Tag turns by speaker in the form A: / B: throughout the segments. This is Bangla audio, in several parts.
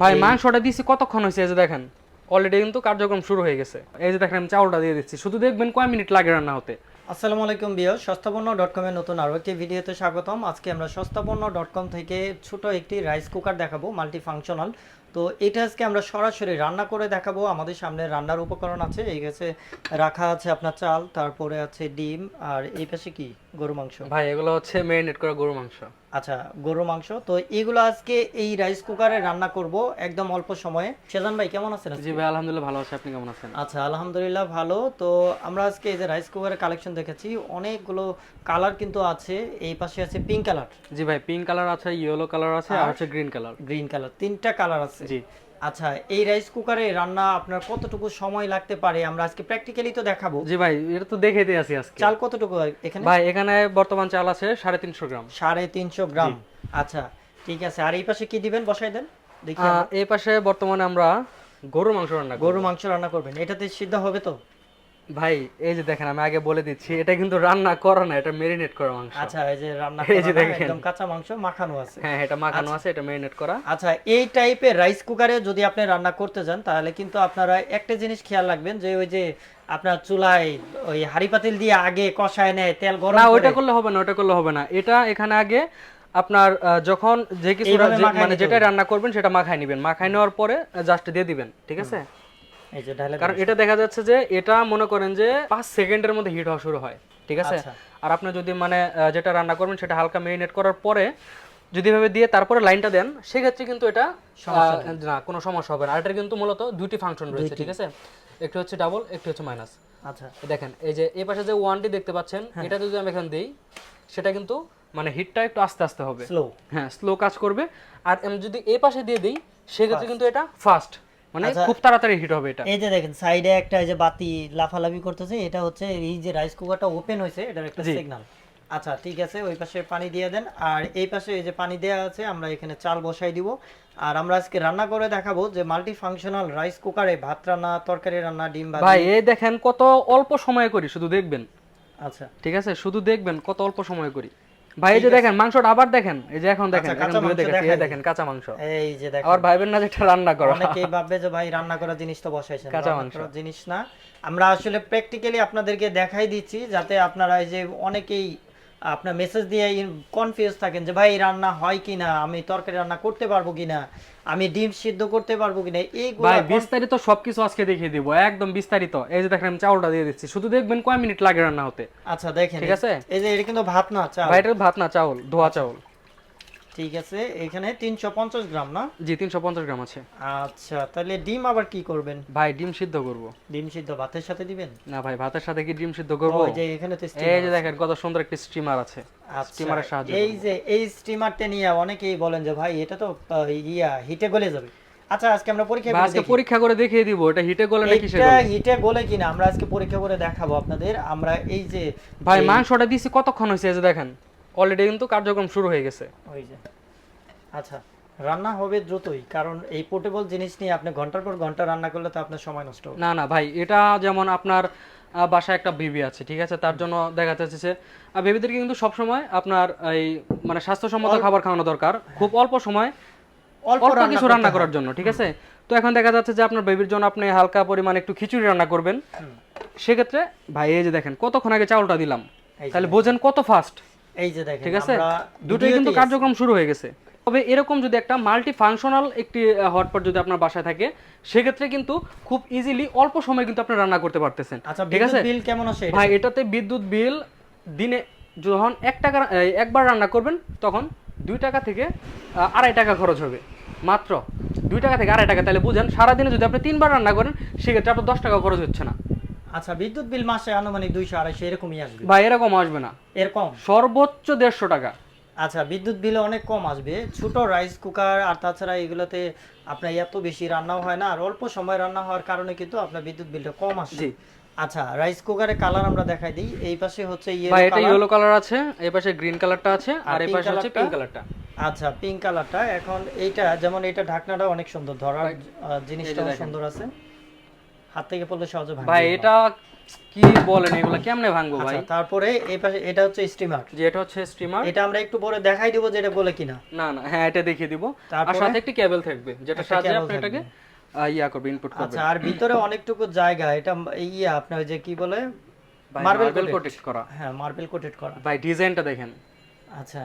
A: ভাই মাংসটা দিয়েছি কতক্ষণ হয়েছে? এই যে দেখেন অলরেডি কিন্তু কার্যক্রম শুরু হয়ে গেছে। এই যে দেখেন আমি চাউলটা দিয়ে দিচ্ছি। শুধু দেখবেন কয় মিনিট লাগে রান্না হতে।
B: আসসালামু আলাইকুম বিয়র সস্তাপন্ন ডট কমের নতুন আরও একটি ভিডিওতে স্বাগতম। আজকে আমরা সস্তাপন্ন ডট কম থেকে ছোট একটি রাইস কুকার দেখাবো মাল্টি ফাংশনাল তো এটা আজকে আমরা সরাসরি রান্না করে দেখাবো। আমাদের সামনে রান্নার উপকরণ আছে এই গেছে রাখা আছে আপনার চাল তারপরে আছে ডিম আর এই পাশে কি? গরু মাংস।
A: ভাই এগুলো হচ্ছে করা গরু মাংস।
B: আচ্ছা গরু মাংস। তো এগুলো আজকে এই রাইস কুকারে রান্না করব একদম অল্প সময়ে। সেজান ভাই কেমন আছেন
A: জি ভাই আলহামদুলিল্লাহ ভালো আছে। আপনি কেমন আছেন?
B: আচ্ছা আলহামদুলিল্লাহ ভালো। তো আমরা আজকে এই যে রাইস কুকারের কালেকশন দেখেছি অনেকগুলো কালার কিন্তু আছে। এই পাশে আছে পিঙ্ক কালার
A: জি ভাই পিঙ্ক কালার আছে ইয়েলো কালার আছে আর হচ্ছে গ্রিন কালার
B: গ্রিন কালার তিনটা কালার আছে।
A: জি।
B: আচ্ছা এই রাইস কুকারে রান্না আপনার কতটুকু সময় লাগতে পারে? আমরা আজকে প্র্যাকটিক্যালি তো দেখাবো।
A: জি ভাই এটা তো দেখে দিয়ে আছি আজকে।
B: চাল কতটুকু এখানে?
A: ভাই এখানে বর্তমান চাল আছে সাড়ে তিনশো গ্রাম।
B: সাড়ে তিনশো গ্রাম। আচ্ছা ঠিক আছে। আর এই পাশে কি দিবেন? বসাই দেন। দেখি
A: এই পাশে বর্তমানে আমরা গরুর মাংস রান্না গরুর
B: গরু মাংস রান্না করবেন। এটাতে সিদ্ধ হবে তো?
A: ভাই এই যে দেখেন আমি আগে বলে দিচ্ছি এটা কিন্তু রান্না করা না এটা মেরিনেট করা মাংস।
B: আচ্ছা এই যে রান্না
A: এই যে
B: করা
A: দেখেন।
B: একদম কাঁচা মাংস মাখানো আছে।
A: হ্যাঁ এটা মাখানো আছে এটা মেরিনেট করা।
B: আচ্ছা এই টাইপের রাইস কুকারে যদি আপনি রান্না করতে যান তাহলে কিন্তু আপনারা একটা জিনিস খেয়াল রাখবেন যে ওই যে আপনার চুলায় ওই হাড়ি পাতিল দিয়ে আগে কষায় নেয় তেল গরম
A: না ওইটা করলে হবে না ওটা করলে হবে না। এটা এখানে আগে আপনার যখন যে কিছু মানে যেটা রান্না করবেন সেটা মাখায় নেবেন। মাখায় নেওয়ার পরে জাস্ট দিয়ে দিবেন ঠিক আছে? কারণ এটা দেখা যাচ্ছে যে এটা মনে করেন যে পাঁচ সেকেন্ডের মধ্যে হিট হওয়া শুরু হয় ঠিক আছে?
B: আচ্ছা।
A: আর আপনি যদি মানে যেটা রান্না করবেন সেটা হালকা মেরিনেট করার পরে যদি এভাবে দিয়ে তারপরে লাইনটা দেন সেক্ষেত্রে কিন্তু এটা না কোনো সমস্যা হবে না। আর এটার কিন্তু মূলত দুটি ফাংশন রয়েছে ঠিক আছে? একটু হচ্ছে ডাবল একটু হচ্ছে মাইনাস
B: আচ্ছা।
A: দেখেন এই যে এই পাশে যে ওয়ানটি দেখতে পাচ্ছেন
B: হ্যাঁ।
A: এটা যদি আমি এখানে দিই সেটা কিন্তু মানে হিটটা একটু আস্তে আস্তে হবে।
B: স্লো
A: হ্যাঁ স্লো কাজ করবে। আর আমি যদি এই পাশে দিয়ে দিই সেক্ষেত্রে কিন্তু এটা ফাস্ট মানে
B: আচ্ছা।
A: খুব তাড়াতাড়ি হিট হবে এটা।
B: এই যে দেখেন সাইডে একটা এই যে বাতি লাফালাফি করতেছে এটা হচ্ছে এই যে রাইস কুকারটা ওপেন হয়েছে এটার একটা সিগন্যাল আচ্ছা ঠিক আছে ওই পাশে পানি দিয়ে দেন আর এই পাশে এই যে পানি দেওয়া আছে আমরা এখানে চাল বসাই দিব। আর আমরা আজকে রান্না করে দেখাবো যে মাল্টি ফাংশনাল রাইস কুকারে ভাত রান্না তরকারি রান্না ডিম ভাজি।
A: ভাই এই দেখেন কত অল্প সময়ে করি শুধু দেখবেন।
B: আচ্ছা।
A: ঠিক আছে শুধু দেখবেন কত অল্প সময় করি। ভাই এই যে দেখেন মাংসটা আবার দেখেন। এই যে এখন দেখেন
B: আচ্ছা,
A: এখন
B: কাঁচা
A: ধুয়ে দেখেন এই দেখেন কাঁচা মাংস
B: এই যে দেখেন।
A: আবার ভাইবেন না যেটা রান্না করা।
B: অনেকেই ভাববে যে ভাই রান্না করা জিনিস তো বসাইছেন
A: কাঁচা মাংস।
B: জিনিস না। আমরা আসলে প্র্যাকটিক্যালি আপনাদেরকে দেখাই দিচ্ছি যাতে আপনারা এই যে অনেকেই আপনার মেসেজ দিয়ে কনফিউজ থাকেন যে ভাই রান্না হয় কি না আমি তরকারি রান্না করতে পারব কি না আমি ডিম সিদ্ধ করতে পারব কি না এই
A: ভাই বিস্তারিত সবকিছু আজকে দেখিয়ে দিব একদম বিস্তারিত। এই যে দেখেন আমি চাউলটা দিয়ে দিচ্ছি। শুধু দেখবেন কয় মিনিট লাগে রান্না হতে।
B: আচ্ছা দেখেন
A: ঠিক আছে?
B: এই যে এটা কিন্তু ভাত না চাউল।
A: ভাই এটা ভাত না চাউল ধোয়া চাউল।
B: ঠিক আছে এখানে তিনশো পঞ্চাশ গ্রাম না?
A: জি তিনশো পঞ্চাশ গ্রাম আছে।
B: আচ্ছা তাহলে ডিম আবার কি করবেন?
A: ভাই ডিম সিদ্ধ করব।
B: ডিম সিদ্ধ ভাতের সাথে দিবেন?
A: না ভাই ভাতের সাথে কি ডিম সিদ্ধ করব?
B: ওই যে এখানে তো
A: এই যে দেখেন কত সুন্দর একটি স্টিমার আছে।
B: আচ্ছা,
A: স্টিমারের সাহায্যে
B: এই যে এই স্টিমারটা নিয়ে অনেকেই বলেন যে ভাই এটা তো ইয়া হিটে গলে যাবে। আচ্ছা আজকে আমরা পরীক্ষা করে
A: আজকে পরীক্ষা করে দেখিয়ে দিব এটা হিটে গলে না কিসে
B: এটা হিটে গলে কিনা আমরা আজকে পরীক্ষা করে দেখাবো আপনাদের। আমরা এই যে
A: ভাই মাংসটা দিছি কতক্ষণ হয়েছে এই যে দেখেন। অলরেডি কিন্তু কার্যক্রম শুরু হয়ে গেছে।
B: ওই যে। আচ্ছা রান্না হবে দ্রুতই কারণ এই পোর্টেবল জিনিস নিয়ে আপনি ঘণ্টার পর ঘণ্টা রান্না করলে তো আপনার সময় নষ্ট হবে।
A: না না ভাই এটা যেমন আপনার বাসায় একটা বেবি আছে ঠিক আছে? তার জন্য দেখা যাচ্ছে যে বেবিদেরকে কিন্তু সবসময় আপনার এই মানে স্বাস্থ্যসম্মত খাবার খাওয়ানো দরকার খুব অল্প সময়
B: অল্প
A: অল্প কিছু রান্না করার জন্য ঠিক আছে? তো এখন দেখা যাচ্ছে যে আপনার বেবির জন্য আপনি হালকা পরিমাণে একটু খিচুড়ি রান্না করবেন। সেক্ষেত্রে ভাই এই যে দেখেন কতক্ষণ আগে চাউলটা দিলাম। তাহলে বোঝেন কত ফাস্ট
B: এই যে দেখেন
A: ঠিক আছে? দুটোই কিন্তু কার্যক্রম শুরু হয়ে গেছে। তবে এরকম যদি একটা মাল্টি ফাংশনাল একটি হটপট যদি আপনার বাসায় থাকে সেক্ষেত্রে কিন্তু খুব ইজিলি অল্প সময় কিন্তু আপনি রান্না করতে পারতেছেন।
B: আচ্ছা
A: ঠিক আছে?
B: বিল কেমন আসে
A: ভাই এটাতে বিদ্যুৎ বিল দিনে যখন এক টাকা একবার রান্না করবেন তখন দুই টাকা থেকে আড়াই টাকা খরচ হবে। মাত্র দুই টাকা থেকে আড়াই টাকা। তাহলে বুঝেন সারাদিনে যদি আপনি তিনবার রান্না করেন সেক্ষেত্রে আপনার দশ টাকা খরচ হচ্ছে না।
B: আচ্ছা বিদ্যুৎ বিল মাসে আনুমানিক দুইশো আড়াইশো এরকমই আসবে?
A: ভাই এরকম আসবে না।
B: এর কম?
A: সর্বোচ্চ দেড়শো টাকা।
B: আচ্ছা বিদ্যুৎ বিল অনেক কম আসবে। ছোট রাইস কুকার আর তাছাড়া এগুলোতে আপনার এত বেশি রান্নাও হয় না আর অল্প সময় রান্না হওয়ার কারণে কিন্তু আপনার বিদ্যুৎ বিলটা কম আসে। আচ্ছা রাইস কুকারের কালার আমরা দেখাই দিই। এই পাশে হচ্ছে
A: এটা ইয়েলো কালার আছে এই পাশে গ্রিন কালারটা আছে আর এই পাশে হচ্ছে? পিঙ্ক কালারটা।
B: আচ্ছা পিঙ্ক কালারটা। এখন এইটা যেমন এটা ঢাকনাটা অনেক সুন্দর ধরার
A: দেখেন।
B: সুন্দর আছে। হাত থেকে পড়লে সহজে ভাঙবে
A: ভাই এটা কি বলেন এগুলা কেমনে ভাঙবো ভাই?
B: আচ্ছা তারপরে এই পাশে এটা হচ্ছে স্টিমার।
A: যে এটা হচ্ছে স্টিমার।
B: এটা আমরা একটু পরে দেখাই দিব যে এটা বলে কিনা।
A: না না হ্যাঁ এটা দেখিয়ে দিব। আর সাথে একটি কেবল থাকবে যেটা সাহায্যে আপনি এটাকে ইয়া করবে ইনপুট করবে।
B: আচ্ছা আর ভিতরে অনেকটুকু জায়গা এটা ইয়া আপনার ওই যে কি বলে?
A: মার্বেল
B: মার্বেল
A: কোটেড করা।
B: হ্যাঁ মার্বেল কোটেড করা।
A: ভাই ডিজাইনটা দেখেন।
B: আচ্ছা।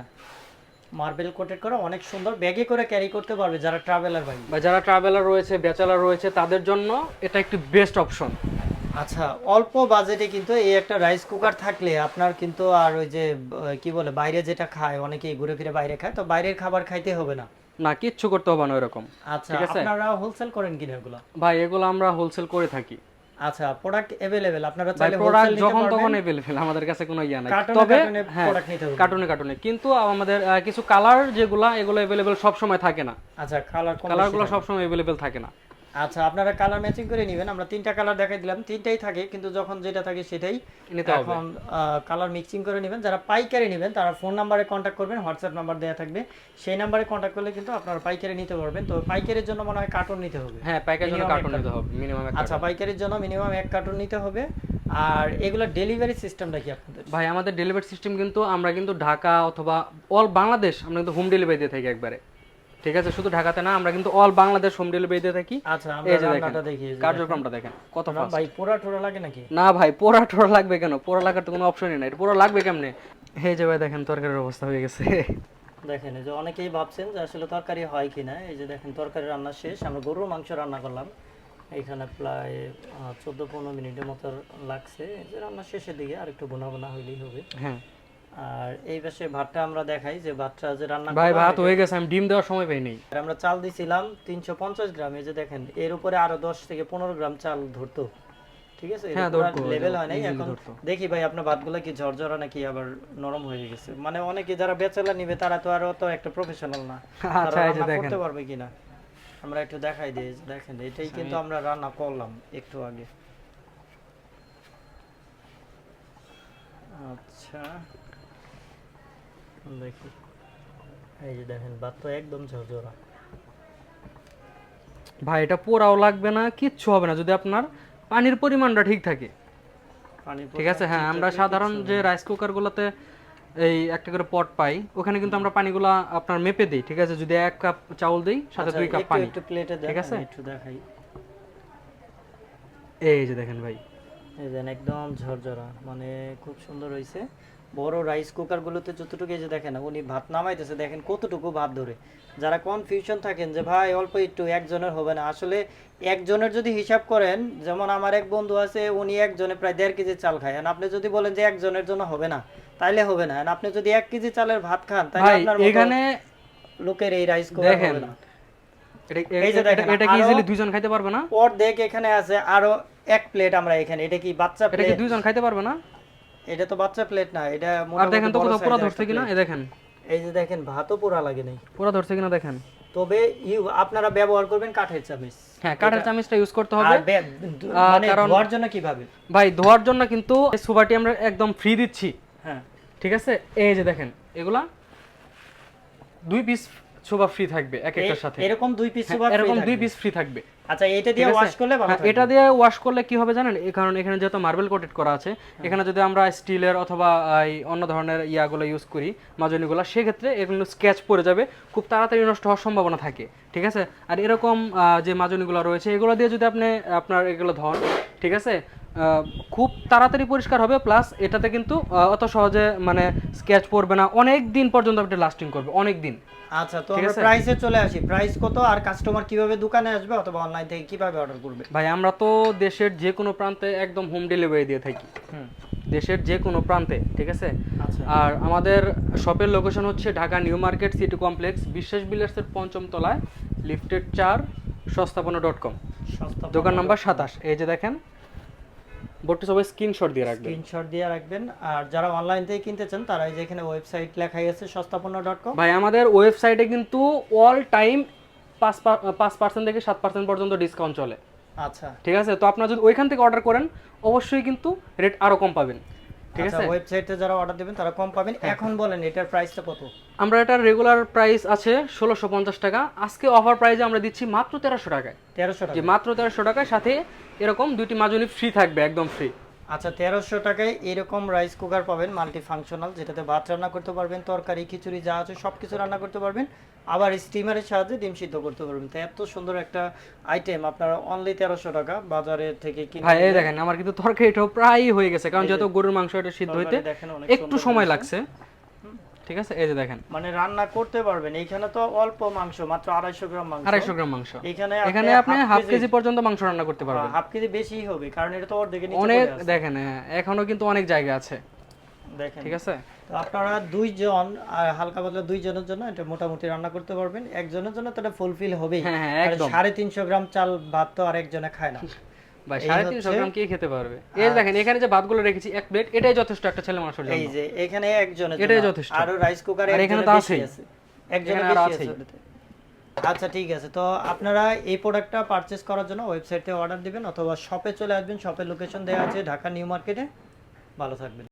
B: মার্বেল কোটেড করা অনেক সুন্দর ব্যাগে করে ক্যারি করতে পারবে যারা ট্রাভেলার ভাই।
A: বা যারা ট্রাভেলার রয়েছে ব্যাচেলার রয়েছে তাদের জন্য এটা একটি বেস্ট অপশন
B: আচ্ছা অল্প বাজেটে কিন্তু এই একটা রাইস কুকার থাকলে আপনার কিন্তু আর ওই যে কি বলে বাইরে যেটা খায় অনেকেই ঘুরে ফিরে বাইরে খায় তো বাইরের খাবার খাইতে হবে না।
A: না কিচ্ছু করতে হবে না এরকম
B: আচ্ছা আপনারা হোলসেল করেন কিনা এগুলো?
A: ভাই এগুলো আমরা হোলসেল করে থাকি।
B: আচ্ছা প্রোডাক্ট अवेलेबल আপনারা
A: ভাই
B: চাইলে
A: প্রোডাক্ট
B: হোলসেল নিতে
A: যখন
B: পারবেন
A: তখন अवेलेबल আমাদের কাছে কোনো ইয়া নাই
B: কার্টুনে
A: তবে
B: কার্টুনে
A: হ্যাঁ
B: প্রোডাক্ট নিতে হবে
A: কার্টুনে কার্টুনে কিন্তু আমাদের আহ, কিছু কালার যেগুলা এগুলো अवेलेबल সব সময় থাকে না
B: আচ্ছা কালার কম
A: কালারগুলো সব সময় अवेलेबल থাকে না
B: আচ্ছা আপনারা কালার ম্যাচিং করে নেবেন। আমরা তিনটা কালার দেখাই দিলাম। তিনটাই থাকে কিন্তু যখন যেটা থাকে সেটাই এখন কালার মিক্সিং করে নেবেন। যারা পাইকারি নেবেন তারা ফোন নাম্বারে কন্ট্যাক্ট করবেন হোয়াটসঅ্যাপ নাম্বার দেওয়া থাকবে। সেই নাম্বারে কন্ট্যাক্ট করলে কিন্তু আপনারা পাইকারি নিতে পারবেন। তো পাইকারির জন্য মনে হয় কার্টুন নিতে হবে।
A: হ্যাঁ প্যাকেজ জন্য কার্টুন নিতে হবে মিনিমাম
B: আচ্ছা পাইকারির জন্য মিনিমাম এক কার্টুন নিতে হবে। আর এগুলো ডেলিভারি সিস্টেমটা কি আপনাদের?
A: ভাই আমাদের ডেলিভারি সিস্টেম কিন্তু আমরা কিন্তু ঢাকা অথবা অল বাংলাদেশ আমরা কিন্তু হোম ডেলিভারি দিয়ে থাকি একবারে। ঠিক আছে শুধু ঢাকাতে না আমরা কিন্তু অল বাংলাদেশ হোম ডেলিভারি দিয়ে থাকি।
B: আচ্ছা আমরা রান্নাটা দেখি
A: কার্যক্রমটা দেখেন কত fast।
B: ভাই পোড়া টোড়া লাগে নাকি?
A: না ভাই পোড়া টোড়া লাগবে কেন? পোড়া লাগার তো কোনো অপশনই নাই। পোড়া লাগবে কেমনে? এই যে ভাই দেখেন তরকারির অবস্থা হয়ে গেছে।
B: দেখেন এই যে অনেকেই ভাবছেন যে আসলে তরকারি হয় কিনা। এই যে দেখেন তরকারি রান্না শেষ। আমরা গরুর মাংস রান্না করলাম। এখানে প্রায় চোদ্দ পনেরো মিনিটের মতো লাগছে। এই যে রান্না শেষের দিকে আর একটু বোনা বোনা হইলেই হবে।
A: হ্যাঁ।
B: আর এই পাশে ভাতটা আমরা দেখাই যে ভাতটা যে রান্না
A: ভাই ভাত হয়ে গেছে আমি ডিম দেওয়ার সময় পাই নেই।
B: আর আমরা চাল দিছিলাম তিনশো পঞ্চাশ গ্রাম এই যে দেখেন এর উপরে আরও দশ থেকে পনেরো গ্রাম চাল ধরতো। ঠিক আছে?
A: হ্যাঁ,
B: লেভেল হয় নাই।
A: easily
B: এখন। দেখি ভাই আপনার ভাতগুলো কি ঝরঝরা নাকি আবার নরম হয়ে গেছে? মানে অনেকে যারা বেচেলা নিবে তারা তো আর অত একটা প্রফেশনাল না।
A: আচ্ছা এই যে দেখেন।
B: করতে পারবে কিনা? আমরা একটু দেখাই দিই দেখেন এটাই কিন্তু আমরা রান্না করলাম একটু আগে। আচ্ছা। দেখি। এই যে দেখেন ভাত একদম ঝরঝরা।
A: ভাই এটা পোড়াও লাগবে না কিচ্ছু হবে না যদি আপনার পানির পরিমাণটা ঠিক থাকে।
B: পানি
A: ঠিক আছে হ্যাঁ আমরা সাধারণ যে রাইস কুকার গুলোতে এই একটা করে পট পাই ওখানে কিন্তু আমরা পানিগুলা আপনার মেপে দিই ঠিক আছে? যদি এক কাপ চাউল দিই সাথে দুই কাপ পানি
B: একটু প্লেটে
A: ঠিক আছে?
B: একটু দেখাই।
A: এই যে দেখেন ভাই।
B: এই দেন একদম ঝরঝরা মানে খুব সুন্দর হয়েছে বড় রাইস কুকার গুলোতে যতটুকু এই যে দেখেন উনি ভাত নামাইতেছে দেখেন কতটুকু ভাত ধরে। যারা কনফিউশন থাকেন যে ভাই অল্প একটু একজনের হবে না। আসলে একজনের যদি হিসাব করেন যেমন আমার এক বন্ধু আছে উনি একজনে প্রায় দেড় কেজি চাল খায়। আর আপনি যদি বলেন যে একজনের জন্য হবে না তাইলে হবে না। আপনি যদি এক কেজি চালের ভাত খান তাহলে আপনার
A: এখানে
B: লোকের এই রাইস কুকার হবে না।
A: এটা কি
B: আরো-
A: ইজিলি দুইজন খাইতে পারবে না?
B: অর্ধেক এখানে আছে আরও এক প্লেট আমরা এখানে। এটা কি বাচ্চা
A: এটা কি দুইজন খাইতে পারবে না?
B: এটা তো বাচ্চা প্লেট না এটা
A: আর
B: মোটামুটি
A: দেখেন তো কোথাও পুরো ধরছে কিনা? এই দেখেন।
B: এই যে দেখেন ভাতও পুরা লাগে নাই।
A: পুরো ধরছে কিনা দেখেন?
B: তবে ইউ আপনারা ব্যবহার করবেন কাঠের চামিচ।
A: হ্যাঁ কাঠের চামচটা ইউজ করতে হবে।
B: আর মানে
A: কারণ-
B: ধোয়ার জন্য কীভাবে?
A: ভাই ধোয়ার জন্য কিন্তু এই সুপারটি আমরা একদম ফ্রি দিচ্ছি।
B: হ্যাঁ।
A: ঠিক আছে? এই যে দেখেন এগুলা দুই পিস ছোবা ফ্রি থাকবে এক একটার সাথে।
B: এরকম দুই পিস
A: হ্যাঁ, এরকম দুই পিস ফ্রি থাকবে।
B: আচ্ছা এটা দিয়ে ওয়াশ করলে ভালো
A: হ্যাঁ, এটা দিয়ে ওয়াশ করলে কি হবে জানেন? এই কারণ এখানে যেহেতু মার্বেল কোটেড করা আছে এখানে যদি আমরা স্টিলের অথবা এই অন্য ধরনের ইয়াগুলো ইউজ করি মাজনিগুলো সেক্ষেত্রে এগুলো স্কেচ পড়ে যাবে খুব তাড়াতাড়ি নষ্ট হওয়ার সম্ভাবনা থাকে ঠিক আছে? আর এরকম যে মাজনিগুলো রয়েছে এগুলো দিয়ে যদি আপনি আপনার এগুলো ধন ঠিক আছে? খুব তাড়াতাড়ি পরিষ্কার হবে প্লাস এটাতে কিন্তু অত সহজে মানে স্কেচ পড়বে না। অনেক দিন পর্যন্ত আপনি লাস্টিং করবে অনেক দিন।
B: আচ্ছা তো আমরা? প্রাইসে চলে আসি। প্রাইস কত আর কাস্টমার কীভাবে দোকানে আসবে অথবা অনলাইন থেকে কীভাবে অর্ডার করবে?
A: ভাই আমরা তো দেশের যে কোনো প্রান্তে একদম হোম ডেলিভারি দিয়ে থাকি। দেশের যে কোনো প্রান্তে ঠিক আছে?
B: আচ্ছা।
A: আর আমাদের শপের লোকেশন হচ্ছে Dhaka New Market City Complex Biswas বিল্ডার্সের পঞ্চম তলায় লিফটেড চার সস্তাপনা ডট কম দোকান নাম্বার সাতাশ। এই যে দেখেন বোর্ডটি সবাই স্ক্রিনশট দিয়ে রাখবেন।
B: স্ক্রিনশট দিয়ে রাখবেন। আর যারা অনলাইন থেকে কিনতে চান তারা এই যে এখানে ওয়েবসাইট লেখাই আছে সস্তাপন্ন ডট কম
A: ভাই আমাদের ওয়েবসাইটে কিন্তু অল টাইম পাঁচ পাঁচ পার্সেন্ট থেকে সাত পার্সেন্ট পর্যন্ত ডিসকাউন্ট চলে।
B: আচ্ছা।
A: ঠিক আছে? তো আপনারা যদি ওইখান থেকে অর্ডার করেন অবশ্যই কিন্তু রেট আরও কম পাবেন। ঠিক
B: আচ্ছা
A: আছে? হ্যাঁ।
B: ওয়েবসাইটে যারা অর্ডার দিবেন তারা কম পাবেন। এখন বলেন এটার প্রাইসটা কত?
A: আমরা এটার রেগুলার প্রাইস আছে ষোলোশো পঞ্চাশ টাকা। আজকে অফার প্রাইসে আমরা দিচ্ছি মাত্র তেরোশো টাকায়।
B: তেরোশো টাকা।
A: মাত্র তেরোশো টাকায় সাথে এরকম দুইটি মাজনি ফ্রি থাকবে একদম ফ্রি
B: আচ্ছা তেরোশো টাকায় এরকম রাইস কুকার পাবেন মাল্টি ফাংশনাল যেটাতে ভাত রান্না করতে পারবেন তরকারি খিচুড়ি যা আছে সব কিছু রান্না করতে পারবেন। আবার স্টিমারের সাহায্যে ডিম সিদ্ধ করতে পারবেন। তো এত সুন্দর একটা আইটেম আপনারা অনলি তেরোশো টাকা বাজারে থেকে কিনে
A: এই দেখেন আমার কিন্তু তরকারিটাও প্রায় হয়ে গেছে কারণ যত গরুর মাংস এটা সিদ্ধ হইতে একটু সময় লাগছে। ঠিক আছে? এই যে দেখেন।
B: মানে রান্না করতে পারবেন। এইখানে তো অল্প মাংস মাত্র আড়াইশো গ্রাম মাংস।
A: আড়াইশো গ্রাম মাংস।
B: এখানে
A: এখানে আপনি হাফ কেজি পর্যন্ত মাংস রান্না করতে পারবেন।
B: হাফ কেজি বেশি হবে কারণ এটা তো অর্ধেকে নিচে
A: অনেক। দেখেন হ্যাঁ, এখনও কিন্তু অনেক জায়গা আছে।
B: দেখেন।
A: ঠিক আছে?
B: তো আপনারা দুইজন আর হালকা পাতলা দুইজনের জন্য এটা মোটামুটি রান্না করতে পারবেন। একজনের জন্য তো এটা ফুলফিল হবেই।
A: হ্যাঁ, হ্যাঁ।
B: সাড়ে তিনশো গ্রাম চাল ভাত তো আর একজনে খায় না।
A: ভাই সাড়ে তিনশো গ্রাম কে খেতে পারবে? এই দেখেন এখানে যে ভাতগুলো রেখেছি এক প্লেট এটাই যথেষ্ট একটা ছেলে মানুষের
B: এই যে এখানে একজনের
A: এটাই যথেষ্ট।
B: আরও রাইস কুকারে
A: আর এখানে তো
B: আছে। একজনের
A: আরও।
B: আছে আচ্ছা ঠিক আছে। তো আপনারা এই প্রোডাক্টটা পারচেজ করার জন্য ওয়েবসাইটে অর্ডার দিবেন অথবা শপে চলে আসবেন। শপের লোকেশন দেওয়া আছে ঢাকা নিউ মার্কেটে। ভালো থাকবেন।